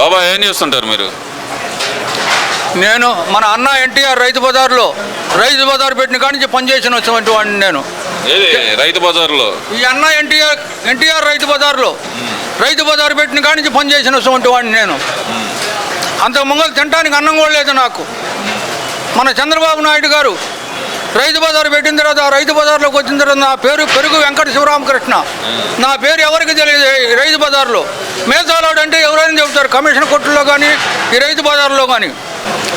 బాబా ఏం చేస్తుంటారు మీరు? నేను మన అన్న ఎన్టీఆర్ రైతు బజార్లో రైతు బజార్ పెట్టిన కాడి నుంచి పనిచేసిన వచ్చినటువంటి వాడిని నేను. రైతు బజార్లో? ఈ అన్న ఎన్టీఆర్ ఎన్టీఆర్ రైతు బజార్లో రైతు బజార్ పెట్టిన కాడి నుంచి పనిచేసిన వచ్చినటువంటి వాడిని నేను. అంత ముంగలు తినడానికి అన్నం కూడా లేదు నాకు. మన చంద్రబాబు నాయుడు గారు రైతు బజార్ పెట్టిన తర్వాత ఆ రైతు బజార్లోకి వచ్చిన తర్వాత నా పేరు పెరుగు వెంకట శివరామకృష్ణ. నా పేరు ఎవరికి తెలియదు రైతు బజార్లో. మేసాలాడు అంటే ఎవరైనా చెబుతారు కమిషన్ కొట్టులో కానీ ఈ రైతు బజార్లో కానీ.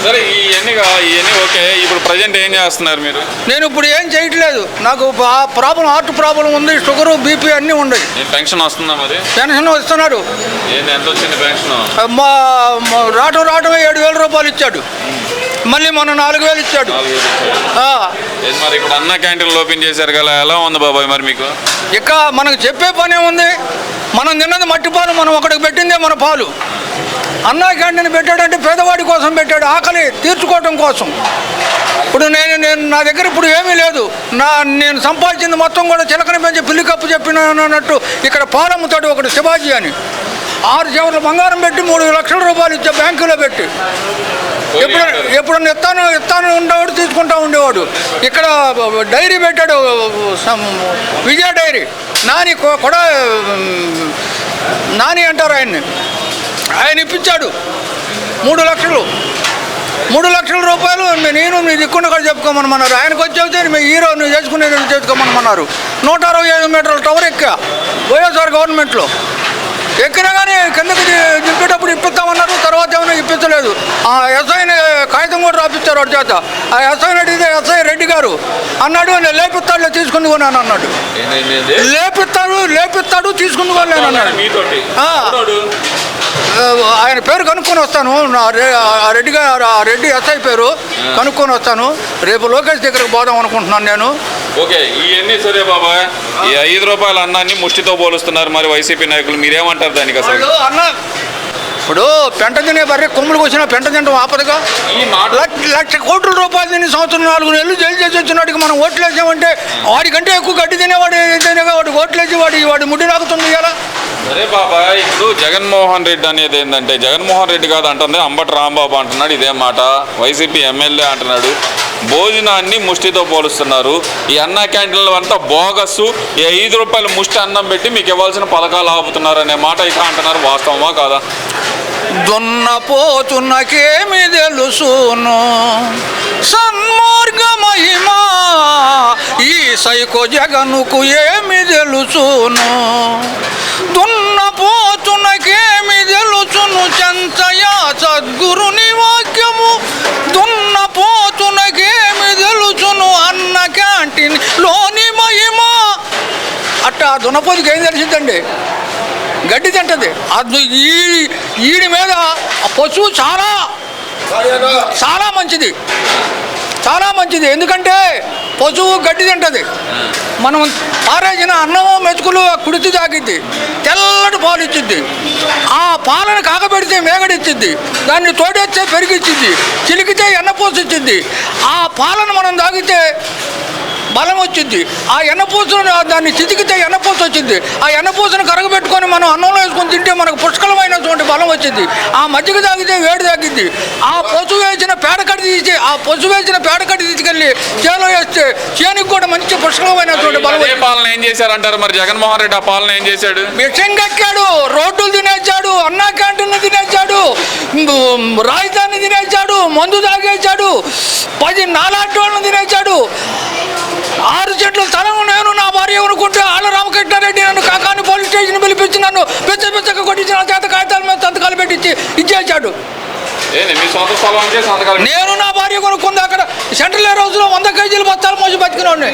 సరే ఇవన్నీ కా- ఇవన్నీ ఓకే ఇప్పుడు ప్రజెంట్ ఏం చేస్తున్నారు మీరు? నేను ఇప్పుడు ఏం చేయట్లేదు. నాకు ప్రాబ్లం హార్ట్ ప్రాబ్లం ఉంది షుగర్ బీపీ అన్నీ ఉన్నాయి. పెన్షన్ వస్తుందా మరి? పెన్షన్ ఎంత వచ్చింది పెన్షన్? మా మా రావటం రావటమే ఏడు వేల రూపాయలు ఇచ్చాడు. మళ్ళీ మొన్న నాలుగు వేలు ఇచ్చాడు. మరి ఇప్పుడు అన్న క్యాంటీన్లు ఓపెన్ చేశారు కదా ఎలా ఉంది బాబాయ్ మరి మీకు? ఇక మనకు చెప్పే పని ఉంది. మనం తిన్నది మట్టి పాలు మనం ఒకడికి పెట్టిందే మన పాలు. అన్నా క్యాంటీన్ పెట్టాడంటే పేదవాడి కోసం పెట్టాడు ఆకలి తీర్చుకోవటం కోసం. ఇప్పుడు నేను నేను నా దగ్గర ఇప్పుడు ఏమీ లేదు. నా నేను సంపాదించింది మొత్తం కూడా చిలకని పెంచి పిల్లి కప్పు చెప్పినట్టు ఇక్కడ పాలు అమ్ముతాడు ఒకటి శివాజీ అని. ఆరు చెవర్ల బంగారం పెట్టి మూడు లక్షల రూపాయలు ఇచ్చే బ్యాంకులో పెట్టి. ఎప్పుడు ఎప్పుడన్నా ఎత్తాను ఎత్తాను ఉండేవాడు తీసుకుంటా ఉండేవాడు. ఇక్కడ డైరీ పెట్టాడు విజయ డైరీ. నాని కూడా నాని అంటారు ఆయన్ని. ఆయన ఇప్పించాడు. మూడు లక్షలు. మూడు లక్షల రూపాయలు నేను మీ దిక్కున్న కూడా చెప్పుకోమనమన్నారు. ఆయనకు వచ్చి చెబితే మీ హీరో నువ్వు చేసుకునేది నువ్వు చేసుకోమనమన్నారు. నూట అరవై ఐదు మీటర్ల టవర్ ఎక్కా. వైఎస్ఆర్ గవర్నమెంట్లో. ఎక్కినా కానీ కిందకి దింపేటప్పుడు ఇప్పిస్తామన్నారు. తర్వాత ఏమైనా ఇప్పించలేదు. ఆ ఎస్ఐని కాగితం కూడా రాపిచ్చారు వాడి చేత. ఆ ఎస్ఐని అడిగితే ఎస్ఐ రెడ్డి గారు అన్నాడు నేను లేపిస్తాడులే తీసుకుని కొన్నాను అన్నాడు. లేపిస్తాడు లేపిస్తాడు తీసుకుని కొన్నాను అన్నాడు. ఆయన పేరు కనుక్కొని వస్తాను. రెడ్డి గారు ఆ రెడ్డి ఎస్ఐ పేరు కనుక్కొని వస్తాను. రేపు లోకేష్ దగ్గరకు పోదాం అనుకుంటున్నాను నేను. ఓకే ఇవన్నీ సరే బాబాయ్ ఈ ఐదు రూపాయల అన్నాన్ని ముష్టితో పోలుస్తున్నారు మరి వైసీపీ నాయకులు. మీరేమంటారు దానికి అసలు? అన్న ఇప్పుడు పెంట తినే బర్రె కొమ్ములకు వచ్చిన పెంట తినడం ఆపదగా? లక్ష కోట్ల రూపాయలు తిని సంవత్సరం నాలుగు నెలలు జైలు చేసి వచ్చినాడికి మనం ఓట్లు వేసామంటే వాడికంటే ఎక్కువ గడ్డి తినేవాడు ఏదైనా వాడికి ఓట్లు వేసి వాడి వాడి ముడ్డి నాకుతుంది ఇలా సరే బాబాయ్ ఇప్పుడు జగన్మోహన్ రెడ్డి అనేది ఏంటంటే జగన్మోహన్ రెడ్డి కాదు అంటుంది అంబటి రాంబాబు అంటున్నాడు ఇదే మాట. వైసీపీ ఎమ్మెల్యే అంటున్నాడు. భోజనాన్ని ముష్టితో పోలుస్తున్నారు. ఈ అన్న క్యాంటీన్లు అంతా బోగస్సు ఈ ఐదు రూపాయలు ముష్టి అన్నం పెట్టి మీకు ఇవ్వాల్సిన పథకాలు ఆపుతున్నారు అనే మాట ఇక అంటున్నారు. వాస్తవమా కాదా? దున్నపోతున్నకేమి తెలుసును? సన్మార్గమహిమా. ఈ సైకో జగనుకు ఏమి తెలుసును? అట్టా దున్నపోతుకి ఏం తెలిసిందండి గడ్డి తింటది. అది ఈ ఈడి మీద ఆ పశువు చాలా చాలా మంచిది. చాలా మంచిది. ఎందుకంటే పశువు గడ్డి తింటది. మనం పారేసిన అన్నము మెతుకులు ఆ కుడితి తాగిద్ది తెల్లటి పాలు ఇచ్చిద్ది. ఆ పాలను కాకబెడితే మేగడిచ్చిద్ది దాన్ని తోడేస్తే పెరిగిచ్చిద్ది చిలికితే ఎన్నపూస ఇచ్చిద్ది. ఆ పాలను మనం తాగితే బలం వచ్చింది. ఆ ఎన్నపూసను దాన్ని చితికితే ఎన్నపూస వచ్చింది. ఆ ఎన్నపూసను కరగబెట్టుకొని మనం అన్నంలో వేసుకొని తింటే మనకు పుష్కలమైనటువంటి బలం వచ్చింది. ఆ మజ్జిగ తాగితే వేడి తగ్గిద్ది ఆ పశువు వేసిన పేడకడి తీసి ఆ పశువు వేసిన పేడకడి తీసుకెళ్ళి చేలో వేస్తే చేనికి కూడా మంచి పుష్కలమైనటువంటి బలం. పాలన ఏం చేశారంటారు మరి జగన్మోహన్ రెడ్డి? ఆ పాలన ఏం చేశాడు? విషం కక్కాడు రోడ్లు తినేశాడు అన్నా క్యాంటీన్ తినేశాడు ఉమ్, రాజధాని తినేశాడు మందు తాగేశాడు పది నాలాంటి వాళ్ళని తినేశాడు. ఆరు చెట్లు తలం నేను నా భార్య అనుకుంటే ఆళ్ళ రామకృష్ణారెడ్డి నన్ను కాకాని పోలీస్ స్టేషన్ పిలిపించి నన్ను పెద్ద పెద్దగా కొట్టించి నా చేత కాగితాల మీద సంతకాలు పెట్టించి ఇచ్చేసాడు స్థలం నేను నా భార్య కొనుక్కుంది అక్కడ సెంట్రల్ ఏ రోజులో వంద కేజీలు బత్తాలు మోసి బతికినోడిని.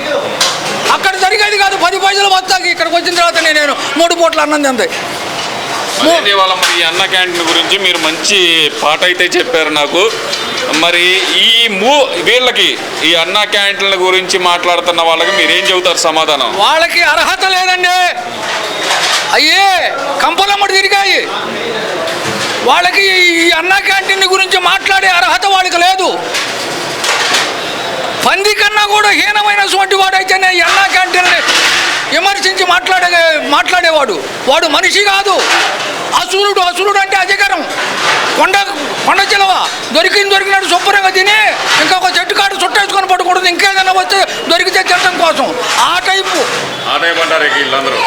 అక్కడ జరిగేది కాదు పది పైసలు బత్తాకి ఇక్కడికి వచ్చిన తర్వాత నేను మూడు పూట్ల అన్నం తింది. ఇవాళ మరి అన్న క్యాంటీన్ గురించి మీరు మంచి పాట అయితే చెప్పారు నాకు. మరి ఈ మూ వీళ్ళకి ఈ అన్న క్యాంటీన్ల గురించి మాట్లాడుతున్న వాళ్ళకి మీరు ఏం చెబుతారు సమాధానం? వాళ్ళకి అర్హత లేదండి. అయ్యే కంపలమ్మడి తిరిగాయి. వాళ్ళకి ఈ అన్నా క్యాంటీన్ గురించి మాట్లాడే అర్హత వాళ్ళకి లేదు. పంది కన్నా కూడా హీనమైనటువంటి వాడైతేనే ఈ అన్నా క్యాంటీన్ని విమర్శించి మాట్లాడే మాట్లాడేవాడు. వాడు మనిషి కాదు. అసురుడు అసురుడు అంటే అధికారం కొండ కొండ చెలవ దొరికింది దొరికినట్టు శుభ్రంగా తిని ఇంకొక చెట్టు కాడు చుట్టేసుకొని పడుకుంటుంది. ఇంకేదైనా వస్తే దొరికితే తినడం కోసం. ఆ టైపు. ఆ టైప్ అంటారు వీళ్ళందరూ